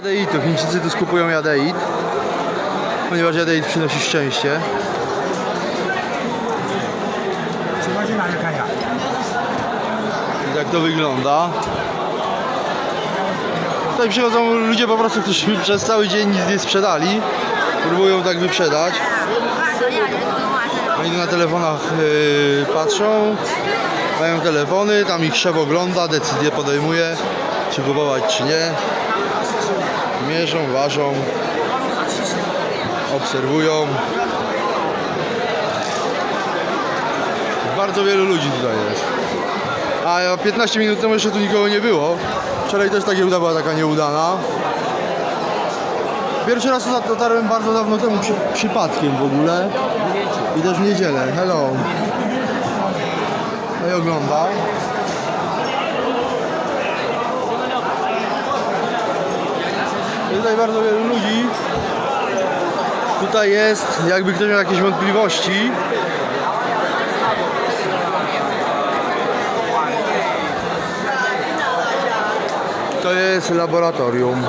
Jadeitu. Chińczycy tu skupują jadeit, ponieważ jadeit przynosi szczęście. I tak to wygląda. Tutaj przychodzą ludzie po prostu, którzy przez cały dzień nic nie sprzedali. Próbują tak wyprzedać. Oni na telefonach yy, patrzą, mają telefony, tam ich szef ogląda, decyzję podejmuje, czy kupować, czy nie. Mierzą, ważą, obserwują. Bardzo wielu ludzi tutaj jest. A ja 15 minut temu jeszcze tu nikogo nie było. Wczoraj też ta giełda była taka nieudana. Pierwszy raz dotarłem bardzo dawno temu przy, przypadkiem w ogóle. I też w niedzielę. Hello. No i ogląda. Tutaj bardzo wielu ludzi. Tutaj jest, jakby ktoś miał jakieś wątpliwości. To jest laboratorium.